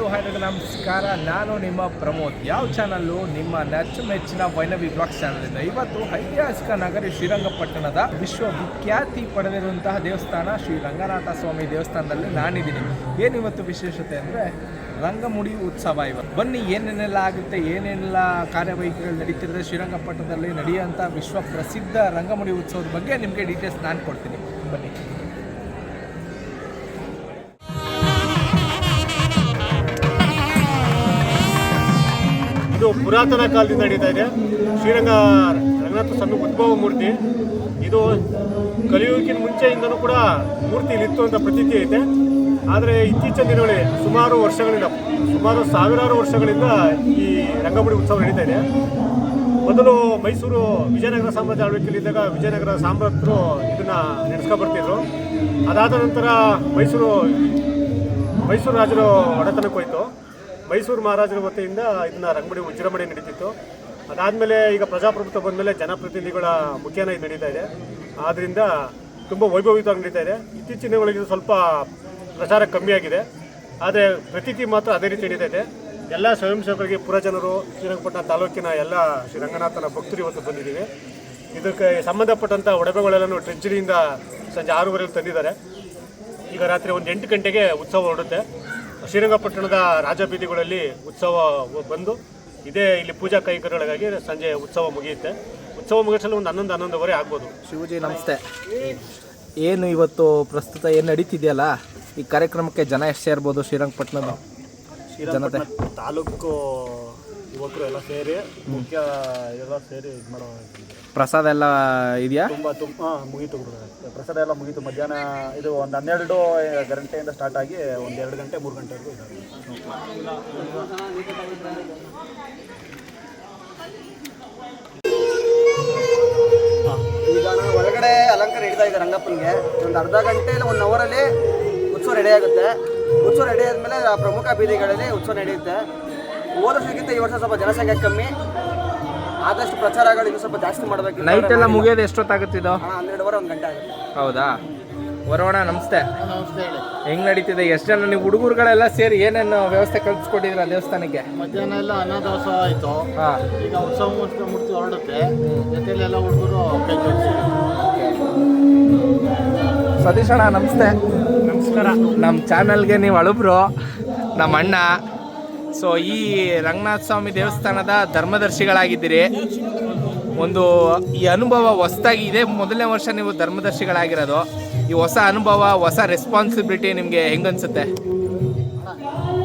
Hi ನಮಸ್ಕಾರ. ನಾನು ನಿಮ್ಮ ಪ್ರಮೋದ್. ಯಾವ ಚಾನಲ್ಲು ನಿಮ್ಮ ನೆಚ್ಚು ಮೆಚ್ಚಿನ ವೈನವಿ ಬ್ಲಾಗ್ಸ್ ಇಂದ. ಇವತ್ತು ಐತಿಹಾಸಿಕ ನಗರಿ ಶ್ರೀರಂಗಪಟ್ಟಣದ ವಿಶ್ವವಿಖ್ಯಾತಿ ಪಡೆದಿರುವಂತಹ ದೇವಸ್ಥಾನ ಶ್ರೀ ರಂಗನಾಥ ಸ್ವಾಮಿ ದೇವಸ್ಥಾನದಲ್ಲಿ ನಾನಿದ್ದೀನಿ. ಏನಿವತ್ತು ವಿಶೇಷತೆ ಅಂದರೆ ರಂಗಮುಡಿ ಉತ್ಸವ ಇವತ್ತು. ಬನ್ನಿ, ಏನೇನೆಲ್ಲ ಆಗುತ್ತೆ, ಏನೇನೆಲ್ಲ ಕಾರ್ಯವೈಖರಿಗಳು ನಡೀತಿರುತ್ತೆ ಶ್ರೀರಂಗಪಟ್ಟಣದಲ್ಲಿ ನಡೆಯುವಂಥ ವಿಶ್ವ ಪ್ರಸಿದ್ಧ ರಂಗಮುಡಿ ಉತ್ಸವದ ಬಗ್ಗೆ ನಿಮಗೆ ಡೀಟೇಲ್ಸ್ ನಾನು ಕೊಡ್ತೀನಿ. ಬನ್ನಿ. ಇದು ಪುರಾತನ ಕಾಲದಿಂದ ನಡೀತಾ ಇದೆ. ಶ್ರೀರಂಗ ರಂಗನಾಥ ಸ್ವಾಮಿ ಉದ್ಭವ ಮೂರ್ತಿ. ಇದು ಕಲಿಯುಗಿನ ಮುಂಚೆಯಿಂದನೂ ಕೂಡ ಮೂರ್ತಿ ಇಲ್ಲಿತ್ತು ಅಂತ ಪ್ರತೀತಿ ಐತೆ. ಆದರೆ ಇತ್ತೀಚಿನ ದಿನಗಳಲ್ಲಿ ಸುಮಾರು ವರ್ಷಗಳಿಂದ, ಸುಮಾರು ಸಾವಿರಾರು ವರ್ಷಗಳಿಂದ ಈ ರಂಗಬುಡಿ ಉತ್ಸವ ನಡೀತಾ ಇದೆ. ಮೊದಲು ಮೈಸೂರು ವಿಜಯನಗರ ಸಾಮ್ರಾಜ್ಯ ಆಳ್ವಿಕೆಯಲ್ಲಿದ್ದಾಗ ವಿಜಯನಗರ ಸಾಮ್ರಾಜ್ಯರು ಇದನ್ನ ನಡೆಸ್ಕೊ ಬರ್ತಿದ್ರು. ಅದಾದ ನಂತರ ಮೈಸೂರು ಮೈಸೂರು ರಾಜರು ಒಡೆತನಕ್ಕೆ ಹೋಯಿತು. ಮೈಸೂರು ಮಹಾರಾಜರ ವತಿಯಿಂದ ಇದನ್ನ ರಂಗಮಡಿ ವಿಜೃಂಭಣೆ ನಡೀತಿತ್ತು. ಅದಾದಮೇಲೆ ಈಗ ಪ್ರಜಾಪ್ರಭುತ್ವ ಬಂದಮೇಲೆ ಜನಪ್ರತಿನಿಧಿಗಳ ಮುಖ್ಯನ ಇದು ನಡೀತಾ ಇದೆ. ಆದ್ದರಿಂದ ತುಂಬ ವೈಭವಯುತವಾಗಿ ನಡೀತಾ ಇದೆ. ಇತ್ತೀಚಿನ ದಿನಗಳಿಗೆ ಸ್ವಲ್ಪ ಪ್ರಚಾರ ಕಮ್ಮಿ ಆಗಿದೆ. ಆದರೆ ಪ್ರತೀತಿ ಮಾತ್ರ ಅದೇ ರೀತಿ ನಡೀತಾ ಇದೆ. ಎಲ್ಲ ಸ್ವಯಂ ಸೇವಕರಿಗೆ ಪುರಜನರು, ಶ್ರೀರಂಗಪಟ್ಟಣ ತಾಲೂಕಿನ ಎಲ್ಲ ಶ್ರೀ ರಂಗನಾಥನ ಭಕ್ತರು ಇವತ್ತು ಬಂದಿದ್ದೀವಿ. ಇದಕ್ಕೆ ಸಂಬಂಧಪಟ್ಟಂಥ ಒಡವೆಗಳೆಲ್ಲನೂ ಟ್ರೆಜರಿಯಿಂದ ಸಂಜೆ ಆರೂವರೆಗೆ ತಂದಿದ್ದಾರೆ. ಈಗ ರಾತ್ರಿ ಒಂದು ಎಂಟು ಗಂಟೆಗೆ ಉತ್ಸವ ಹೊರಡುತ್ತೆ. ಶ್ರೀರಂಗಪಟ್ಟಣದ ರಾಜಬೀದಿಗಳಲ್ಲಿ ಉತ್ಸವ ಬಂದು ಇದೇ ಇಲ್ಲಿ ಪೂಜಾ ಕೈಂಕರ್ಯಗಳಿಗಾಗಿ ಸಂಜೆ ಉತ್ಸವ ಮುಗಿಯುತ್ತೆ. ಉತ್ಸವ ಮುಗಿಸಲು ಒಂದು ಹನ್ನೊಂದು ಹನ್ನೊಂದುವರೆ ಆಗ್ಬೋದು. ಶಿವಜಿ ನಮಸ್ತೆ. ಏನು ಇವತ್ತು ಪ್ರಸ್ತುತ ಏನು ನಡೀತಿದೆಯಲ್ಲ? ಈ ಕಾರ್ಯಕ್ರಮಕ್ಕೆ ಜನ ಎಷ್ಟು ಸೇರ್ಬೋದು ಶ್ರೀರಂಗಪಟ್ಟಣದ ಜನತೆ? ತಾಲೂಕು ಯುವಕರು ಎಲ್ಲ ಸೇರಿ ಮುಖ್ಯ ಎಲ್ಲ ಸೇರಿ ಇದು ಮಾಡೋ ಪ್ರಸಾದ ಎಲ್ಲ ಇದೆಯಾ? ತುಂಬ ತುಂಬ ಮುಗೀತು ಗುರುಗಳೇ. ಪ್ರಸಾದ ಎಲ್ಲ ಮುಗೀತು. ಮಧ್ಯಾಹ್ನ ಇದು ಒಂದು ಹನ್ನೆರಡು ಗಂಟೆಯಿಂದ ಸ್ಟಾರ್ಟ್ ಆಗಿ ಒಂದು ಎರಡು ಗಂಟೆ ಮೂರು ಗಂಟೆವರೆಗೂ ಈಗ ಒಳಗಡೆ ಅಲಂಕಾರ ಹಿಡಿತಾ ಇದೆ ರಂಗಪ್ಪನಿಗೆ. ಒಂದು ಅರ್ಧ ಗಂಟೆ ಇಲ್ಲ ಒನ್ ಅವರಲ್ಲಿ ಉತ್ಸವ ರೆಡಿ ಆಗುತ್ತೆ. ಉತ್ಸವ ರೆಡಿ ಆದಮೇಲೆ ಪ್ರಮುಖ ಬೀದಿಗಳಲ್ಲಿ ಉತ್ಸವ ನಡೆಯುತ್ತೆ. ಹೋದ ವರ್ಷಕ್ಕಿಂತ ಈ ವರ್ಷ ಸ್ವಲ್ಪ ಜನಸಂಖ್ಯೆ ಕಮ್ಮಿ. ಆದಷ್ಟು ಪ್ರಚಾರಗಳು ಇನ್ನೂ ಸ್ವಲ್ಪ ಜಾಸ್ತಿ ಮಾಡಬೇಕು ನೈಟ್ ಎಲ್ಲ ಮುಗಿಯೋದು ಎಷ್ಟೊತ್ತಾಗುತ್ತಿದ್ದು ಹನ್ನೆರಡುವರೆ ಒಂದು ಗಂಟೆ ಆಗುತ್ತೆ. ಹೌದಾ? ವರೋಣ ನಮಸ್ತೆ. ನಮಸ್ತೆ ಹೆಂಗ್ ನಡೀತಿದೆ? ಎಷ್ಟು ಜನ ನೀವು ಹುಡುಗರುಗಳೆಲ್ಲ ಸೇರಿ ಏನೇನು ವ್ಯವಸ್ಥೆ ಕಲ್ಪಿಸ್ಕೊಟ್ಟಿದ್ರ ದೇವಸ್ಥಾನಕ್ಕೆ? ಮಧ್ಯಾಹ್ನ ಎಲ್ಲ ಅನ್ನದಾಸೋಹ ಆಯ್ತು. ಹಾ. ಈಗ ಉತ್ಸವ ಮೂರ್ತಿ- ಮೂರ್ತಿ ಹೊರಡುತ್ತೆ. ಜೊತೆಲಿ ಎಲ್ಲ ಹುಡುಗರು ಕೈ ಜೋಡಿಸಿ ಸತೀಶ್ ಅಣ್ಣ ನಮಸ್ತೆ. ನಮಸ್ಕಾರ. ನಮ್ಮ ಚಾನಲ್ಗೆ ನೀವು ಅಳುಬ್ರು. ನಮ್ಮ ಅಣ್ಣ. ಸೊ ಈ ರಂಗನಾಥ ಸ್ವಾಮಿ ದೇವಸ್ಥಾನದ ಧರ್ಮದರ್ಶಿಗಳಾಗಿದ್ದೀರಿ. ಒಂದು, ಈ ಅನುಭವ ಹೊಸದಾಗಿ ಇದೆ. ಮೊದಲನೇ ವರ್ಷ ನೀವು ಧರ್ಮದರ್ಶಿಗಳಾಗಿರೋದು. ಈ ಹೊಸ ಅನುಭವ, ಹೊಸ ರೆಸ್ಪಾನ್ಸಿಬಿಲಿಟಿ ನಿಮಗೆ ಹೆಂಗನ್ಸುತ್ತೆ?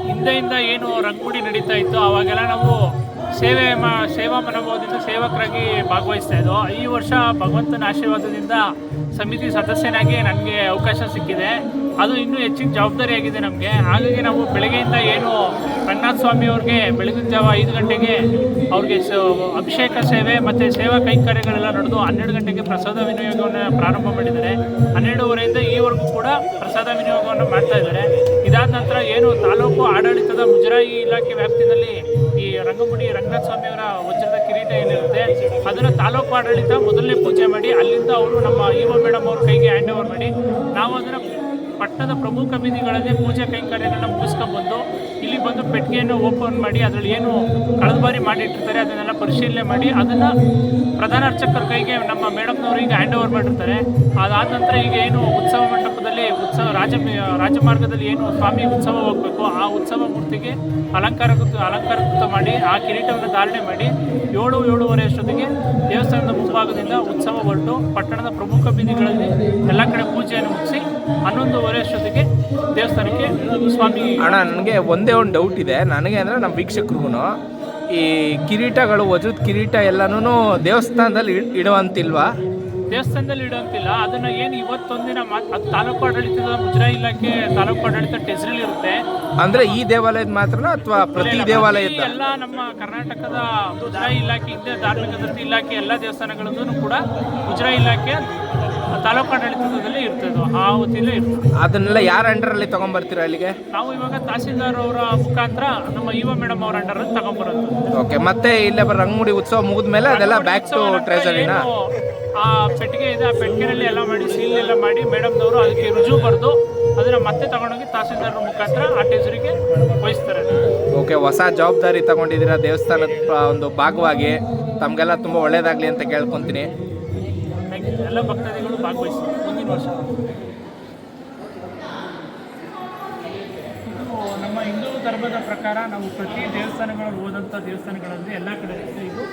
ಹಿಂದೆಯಿಂದ ಏನು ರಂಗುಡಿ ನಡೀತಾ ಇತ್ತು, ಅವಾಗೆಲ್ಲ ನಾವು ಸೇವೆ ಮಾ, ಸೇವಾ ಮನೋಭಾವದಿಂದ ಸೇವಕರಾಗಿ ಭಾಗವಹಿಸ್ತಾ ಇದ್ದೋ ಈ ವರ್ಷ ಭಗವಂತನ ಆಶೀರ್ವಾದದಿಂದ ಸಮಿತಿ ಸದಸ್ಯನಾಗಿ ನನಗೆ ಅವಕಾಶ ಸಿಕ್ಕಿದೆ. ಅದು ಇನ್ನೂ ಹೆಚ್ಚಿನ ಜವಾಬ್ದಾರಿಯಾಗಿದೆ ನಮಗೆ. ಹಾಗಾಗಿ ನಾವು ಬೆಳಗ್ಗೆಯಿಂದ ಏನು ರಂಗನಾಥ ಸ್ವಾಮಿ ಅವ್ರಿಗೆ ಬೆಳಗಿನ ಜಾವ ಐದು ಗಂಟೆಗೆ ಅವ್ರಿಗೆ ಸ, ಅಭಿಷೇಕ ಸೇವೆ ಮತ್ತು ಸೇವಾ ಕೈಂಕರ್ಯಗಳೆಲ್ಲ ನಡೆದು ಹನ್ನೆರಡು ಗಂಟೆಗೆ ಪ್ರಸಾದ ವಿನಿಯೋಗವನ್ನು ಪ್ರಾರಂಭ ಮಾಡಿದ್ದಾರೆ. ಹನ್ನೆರಡುವರೆಯಿಂದ ಈವರೆಗೂ ಕೂಡ ಪ್ರಸಾದ ವಿನಿಯೋಗವನ್ನು ಮಾಡ್ತಾ ಇದ್ದಾರೆ. ಇದಾದ ನಂತರ ಏನು ತಾಲೂಕು ಆಡಳಿತದ ಮುಜರಾಯಿ ಇಲಾಖೆ ವ್ಯಾಪ್ತಿಯಲ್ಲಿ ಈ ರಂಗಮುಡಿ ರಂಗನಾಥ ಸ್ವಾಮಿಯವರ ವಜ್ರದ ಕಿರೀಟ ಏನಿರುತ್ತೆ, ಅದನ್ನು ತಾಲೂಕು ಆಡಳಿತ ಮೊದಲನೇ ಪೂಜೆ ಮಾಡಿ, ಅಲ್ಲಿಂದ ಅವರು ನಮ್ಮ ಇಒ ಮೇಡಮ್ ಅವ್ರ ಕೈಗೆ ಹ್ಯಾಂಡ್ ಓವರ್ ಮಾಡಿ, ನಾವು ಅದರ ಪಟ್ಟಣದ ಪ್ರಮುಖ ಬೀದಿಗಳಲ್ಲಿ ಪೂಜೆ ಕೈಂಕರ್ಯಗಳನ್ನ ಮುಗಿಸ್ಕೊಂಡ್ಬಂದು ಇಲ್ಲಿ ಬಂದು ಪೆಟ್ಟಿಗೆಯನ್ನು ಓಪನ್ ಮಾಡಿ, ಅದರಲ್ಲಿ ಏನು ಕಳೆದ ಬಾರಿ ಮಾಡಿಟ್ಟಿರ್ತಾರೆ, ಅದನ್ನೆಲ್ಲ ಪರಿಶೀಲನೆ ಮಾಡಿ, ಅದನ್ನು ಪ್ರಧಾನ ಅರ್ಚಕರ ಕೈಗೆ ನಮ್ಮ ಮೇಡಮ್ನವರಿಗೆ ಹ್ಯಾಂಡ್ ಓವರ್ ಮಾಡಿರ್ತಾರೆ. ಅದಾದ ನಂತರ ಈಗ ಏನು ಉತ್ಸವ ಮಂಟಪದಲ್ಲಿ, ಉತ್ಸವ ರಾಜ, ರಾಜಮಾರ್ಗದಲ್ಲಿ ಏನು ಸ್ವಾಮಿ ಉತ್ಸವ ಹೋಗಬೇಕು, ಆ ಉತ್ಸವ ಮೂರ್ತಿಗೆ ಅಲಂಕಾರ, ಅಲಂಕಾರಕೃತ ಮಾಡಿ, ಆ ಕಿರೀಟವನ್ನು ಧಾರಣೆ ಮಾಡಿ, ಏಳು, ಏಳುವರೆ ಅಷ್ಟೊತ್ತಿಗೆ ದೇವಸ್ಥಾನದ ಮುಂಭಾಗದಿಂದ ಉತ್ಸವ ಹೊರಟು ಪಟ್ಟಣದ ಪ್ರಮುಖ ಬೀದಿಗಳಲ್ಲಿ ಎಲ್ಲ ಕಡೆ ಪೂಜೆಯನ್ನು ಮುಗಿಸಿ, ಹನ್ನೊಂದುವರೆ ಅಷ್ಟೊತ್ತಿಗೆ ದೇವಸ್ಥಾನಕ್ಕೆ ಸ್ವಾಮಿ ಅಣ್ಣ ನನಗೆ ಒಂದೇ ಒಂದು ಡೌಟ್ ಇದೆ. ನನಗೆ ಅಂದರೆ ನಮ್ಮ ವೀಕ್ಷಕರಿಗೂ ಈ ಕಿರೀಟಗಳು ವಜುದ ಕಿರೀಟ ಎಲ್ಲನೂ ದೇವಸ್ಥಾನದಲ್ಲಿ ಇಡ್- ಇಡುವಂತಿಲ್ವಾ? ದೇವಸ್ಥಾನದಲ್ಲಿ ಇಡುವಂತಿಲ್ಲ. ಅದನ್ನು ಏನು ಇವತ್ತೊಂದಿನ ಮಾತು ಅದು ತಾಲೂಕು ಆಡಳಿತದ ಮುಜರಾಯಿ ಇಲಾಖೆ ತಾಲೂಕು ಆಡಳಿತ ಟೆಸ್ರಲ್ಲಿ ಇರುತ್ತೆ. ಅಂದ್ರೆ ಈ ದೇವಾಲಯದ ಮಾತ್ರ ಅಥವಾ ಪ್ರತಿ ದೇವಾಲಯದ? ಎಲ್ಲ ನಮ್ಮ ಕರ್ನಾಟಕದ ಮುಜರಾಯಿ ಇಲಾಖೆ ಹಿಂದೆ ಧಾರ್ಮಿಕ ಇಲಾಖೆ ಎಲ್ಲ ದೇವಸ್ಥಾನಗಳಲ್ಲೂ ಕೂಡ ಮುಜರಾಯಿ ಇಲಾಖೆ ತಾಲೂಕು ಆಡಳಿತದಲ್ಲಿ ಇರ್ತದೆ ಆ ಹೊತ್ತಿಲ್ಲೇ ಇರ್ತದೆ. ಅದನ್ನೆಲ್ಲ ಯಾರ ಅಂಡರಲ್ಲಿ ತಗೊಂಡ್ಬರ್ತೀರಾ ಅಲ್ಲಿಗೆ? ನಾವು ಇವಾಗ ತಹಸೀಲ್ದಾರ್ ಅವರ ಮುಖಾಂತರ ನಮ್ಮ ಯುವ ಮೇಡಮ್ ಅವರ ಅಂಡರ್ ತಗೊಂಡ್ಬರೋದು ಓಕೆ ಮತ್ತೆ ಇಲ್ಲೇ ಬರೋ ರಂಗಮುಡಿ ಉತ್ಸವ ಮುಗಿದ ಮೇಲೆ ಅದೆಲ್ಲ ಬ್ಯಾಕ್ ಟು ಟ್ರೆಜರಿನಾ ಆ ಪೆಟ್ಟಿಗೆ ಇದೆ ಆ ಪೆಟ್ಟಿಗೆನಲ್ಲಿ ಎಲ್ಲ ಮಾಡಿ ಸೀಲ್ ಎಲ್ಲ ಮಾಡಿ ಮೇಡಮ್ನವರು ಅದಕ್ಕೆ ರುಜು ಬರೆದು ಅದನ್ನ ಮತ್ತೆ ತಗೊಂಡೋಗಿ ತಹಸೀಲ್ದಾರ್ ಮುಖಾಂತರ ಆ ಟೇಸರಿಗೆ ವಹಿಸ್ತಾರೆ. ಓಕೆ ಹೊಸ ಜವಾಬ್ದಾರಿ ತಗೊಂಡಿದ್ದೀರ ದೇವಸ್ಥಾನದ ಒಂದು ಭಾಗವಾಗಿ? ತಮಗೆಲ್ಲ ತುಂಬ ಒಳ್ಳೇದಾಗಲಿ ಅಂತ ಕೇಳ್ಕೊತೀನಿ. ಎಲ್ಲ ಭಕ್ತಾದಿಗಳು ಭಾಗವಹಿಸ್ತಾರೆ ಮುಂದಿನ ವರ್ಷ ಇದು ನಮ್ಮ ಹಿಂದೂ ಧರ್ಮದ ಪ್ರಕಾರ ನಾವು ಪ್ರತಿ ದೇವಸ್ಥಾನಗಳಲ್ಲಿ ಹೋದಂಥ ದೇವಸ್ಥಾನಗಳಲ್ಲಿ ಎಲ್ಲ ಕಡೆ. ಇದು.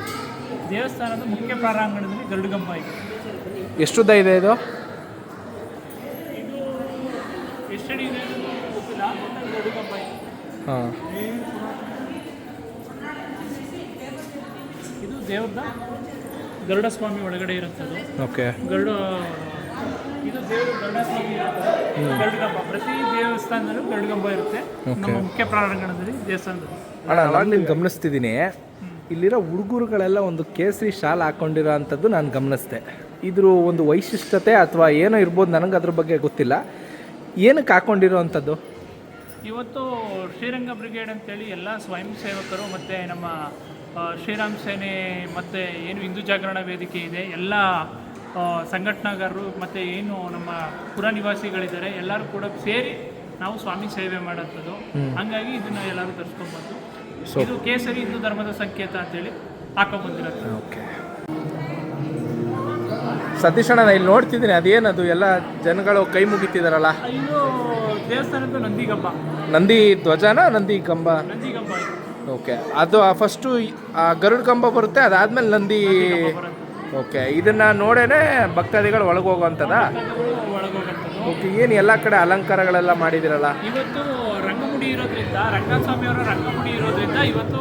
ದೇವಸ್ಥಾನದ ಮುಖ್ಯ ಪ್ರಾರಾಂಗಣದಲ್ಲಿ ಗರುಡಗಂಬ ಇದೆ. ಎಷ್ಟುದ್ದ ಇದೆ ಇದು? ಇದು ಎಷ್ಟಡಿ ಇದೆ ಅನ್ನೋದು ಗೊತ್ತಿಲ್ಲ ಒಟ್ನಲ್ಲಿ ಗರುಡಗಂಬ ಇದೆ. ಹಾಂ. ಇದು ದೇವ್ರದ ಗರುಡ ಸ್ವಾಮಿ ಒಳಗಡೆ ಇರುತ್ತದು. ಓಕೆ. ಗರುಡ ಇದು ದೇವರು ಗರುಡಸ್ವಾಮಿ ಇರುತ್ತೆ ಗರುಡಗಂಬ. ಪ್ರತಿ ದೇವಸ್ಥಾನದಲ್ಲೂ ಗರುಡಗಂಬ ಇರುತ್ತೆ. ನಮ್ಮ ಮುಖ್ಯ ಪ್ರಾರಂಗಣದಲ್ಲಿ ದೇವಸ್ಥಾನದಲ್ಲಿ. ಅಣ್ಣ ನಿಮ್ಗೆ ಗಮನಿಸ್ತಿದ್ದೀನಿ ಇಲ್ಲಿರೋ ಹುಡುಗರುಗಳೆಲ್ಲ ಒಂದು ಕೇಸರಿ ಶಾಲ್ ಹಾಕೊಂಡಿರೋ ಅಂಥದ್ದು ನಾನು ಗಮನಿಸ್ದೆ. ಇದ್ರ ಒಂದು ವೈಶಿಷ್ಟ್ಯತೆ ಅಥವಾ ಏನೋ ಇರ್ಬೋದು ನನಗೆ ಅದ್ರ ಬಗ್ಗೆ ಗೊತ್ತಿಲ್ಲ. ಏನಕ್ಕೆ ಹಾಕೊಂಡಿರೋ ಅಂಥದ್ದು ಇವತ್ತು ಶ್ರೀರಂಗ ಬ್ರಿಗೇಡ್ ಅಂತೇಳಿ ಎಲ್ಲ ಸ್ವಯಂ ಸೇವಕರು ಮತ್ತು ನಮ್ಮ ಶ್ರೀರಾಮ್ ಸೇನೆ ಮತ್ತು ಏನು ಹಿಂದೂ ಜಾಗರಣ ವೇದಿಕೆ ಇದೆ ಎಲ್ಲ ಸಂಘಟನಾಗಾರರು ಮತ್ತು ಏನು ನಮ್ಮ ಪುರ ನಿವಾಸಿಗಳಿದ್ದಾರೆ ಎಲ್ಲರೂ ಕೂಡ ಸೇರಿ ನಾವು ಸ್ವಾಮಿ ಸೇವೆ ಮಾಡೋಂಥದ್ದು. ಹಂಗಾಗಿ ಇದನ್ನು ಎಲ್ಲರೂ ತರಿಸ್ಕೊಂಬಂದು. ಇದು ಕೇಸರಿ ಹಿಂದೂ ಧರ್ಮದ ಸಂಕೇತ ಅಂತೇಳಿ ಹಾಕೊಂಬಂದಿರೋದು. ಓಕೆ. ಸತೀಶ್ ಅಣ್ಣ ಇಲ್ಲಿ ನೋಡ್ತಿದ್ದೀನಿ ಅದೇನದು ಎಲ್ಲ ಜನಗಳು ಕೈ ಮುಗಿತಿದಾರಲ್ಲ? ಇದು ನಂದಿ ನಂದಿಗಂಬ ನಂದಿ ಧ್ವಜನ ನಂದಿ ಕಂಬ? ನಂದಿಗಂಬ ಇದು ಓಕೆ. ಅದು ಫಸ್ಟು ಗರುಡ್ ಕಂಬ ಬರುತ್ತೆ ಅದಾದ್ಮೇಲೆ ನಂದಿ ಓಕೆ. ಇದನ್ನ ನೋಡೇನೆ ಭಕ್ತಾದಿಗಳು ಒಳಗೆ ಹೋಗುವಂಥದ ಓಕೆ ಏನು ಎಲ್ಲ ಕಡೆ ಅಲಂಕಾರಗಳೆಲ್ಲ ಮಾಡಿದಿರಲ್ಲ? ಇವತ್ತು ರಂಗಮುಡಿ ಇರೋದ್ರಿಂದ ರಂಗಸ್ವಾಮಿ ಅವರ ರಂಗಮುಡಿ ಇರೋದ್ರಿಂದ ಇವತ್ತು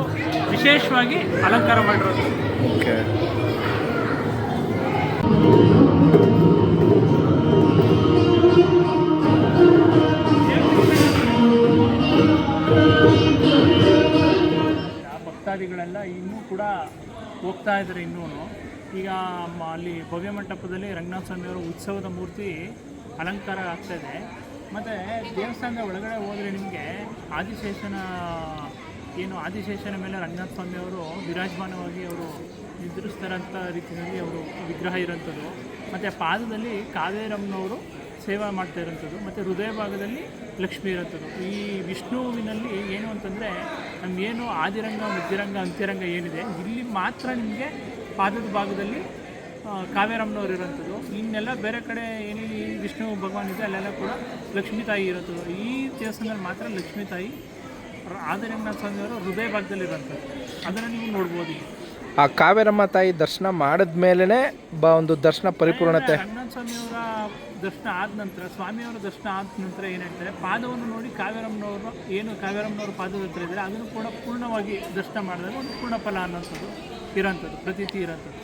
ವಿಶೇಷವಾಗಿ ಅಲಂಕಾರ ಮಾಡಿರೋದು. ಓಕೆ. ಹೋಗ್ತಾ ಇದ್ದಾರೆ ಇನ್ನೂ ಈಗ ಅಲ್ಲಿ ಭವ್ಯ ಮಂಟಪದಲ್ಲಿ ರಂಗನಾಥ ಸ್ವಾಮಿಯವರ ಉತ್ಸವದ ಮೂರ್ತಿ ಅಲಂಕಾರ ಆಗ್ತಾ ಇದೆ. ಮತ್ತು ದೇವಸ್ಥಾನದ ಒಳಗಡೆ ಹೋದರೆ ನಿಮಗೆ ಆದಿಶೇಷನ, ಏನು ಆದಿಶೇಷನ ಮೇಲೆ ರಂಗನಾಥ ಸ್ವಾಮಿಯವರು ವಿರಾಜಮಾನವಾಗಿ ಅವರು ನಿದ್ರಿಸ್ತಾರಂಥ ರೀತಿಯಲ್ಲಿ ಅವರು ವಿಗ್ರಹ ಇರೋಂಥದ್ದು. ಮತ್ತು ಪಾದದಲ್ಲಿ ಕಾವೇರಮ್ಮನವರು ಸೇವೆ ಮಾಡ್ತಾ ಇರೋಂಥದ್ದು. ಮತ್ತು ಹೃದಯ ಭಾಗದಲ್ಲಿ ಲಕ್ಷ್ಮಿ ಇರೋಂಥದ್ದು. ಈ ವಿಷ್ಣುವಿನಲ್ಲಿ ಏನು ಅಂತಂದರೆ ನಮಗೇನು ಆದಿರಂಗ ಮಧ್ಯರಂಗ ಅಂತ್ಯರಂಗ ಏನಿದೆ ಇಲ್ಲಿ ಮಾತ್ರ ನಿಮಗೆ ಪಾದದ ಭಾಗದಲ್ಲಿ ಕಾವೇರಮ್ಮನವ್ರು ಇರೋಂಥದ್ದು ಇನ್ನೆಲ್ಲ ಬೇರೆ ಕಡೆ ಏನೇನು ವಿಷ್ಣು ಭಗವಾನ್ ಇದೆ ಅಲ್ಲೆಲ್ಲ ಕೂಡ ಲಕ್ಷ್ಮೀ ತಾಯಿ ಇರೋಂಥದ್ದು ಈ ದೇವಸ್ಥಾನದಲ್ಲಿ ಮಾತ್ರ ಲಕ್ಷ್ಮೀ ತಾಯಿ ಆದಿರಂಗನಾಥ ಸ್ವಾಮಿಯವರು ಹೃದಯ ಭಾಗದಲ್ಲಿ ಇರೋಂಥದ್ದು ಅದನ್ನು ನೀವು ನೋಡ್ಬೋದು ಆ ಕಾವೇರಮ್ಮ ತಾಯಿ ದರ್ಶನ ಮಾಡಿದ್ಮೇಲೆ ಬ ಒಂದು ದರ್ಶನ ಪರಿಪೂರ್ಣತೆ. ರಂಗನಾಥ ಸ್ವಾಮಿಯವರ ದರ್ಶನ ಆದ ನಂತರ, ಸ್ವಾಮಿಯವರ ದರ್ಶನ ಆದ ನಂತರ ಏನು ಹೇಳ್ತಾರೆ, ಪಾದವನ್ನು ನೋಡಿ ಕಾವ್ಯರಮ್ಮನವರು ಏನು ಕಾವ್ಯರಮ್ಮನವರು ಪಾದದ ಹತ್ರ ಇದ್ದಾರೆ, ಅದನ್ನು ಕೂಡ ಪೂರ್ಣವಾಗಿ ದರ್ಶನ ಮಾಡಿದಾಗ ಒಂದು ಪೂರ್ಣ ಫಲ ಅನ್ನೋಂಥದ್ದು ಇರೋಂಥದ್ದು, ಪ್ರತೀತಿ ಇರೋಂಥದ್ದು.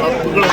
সবগুলো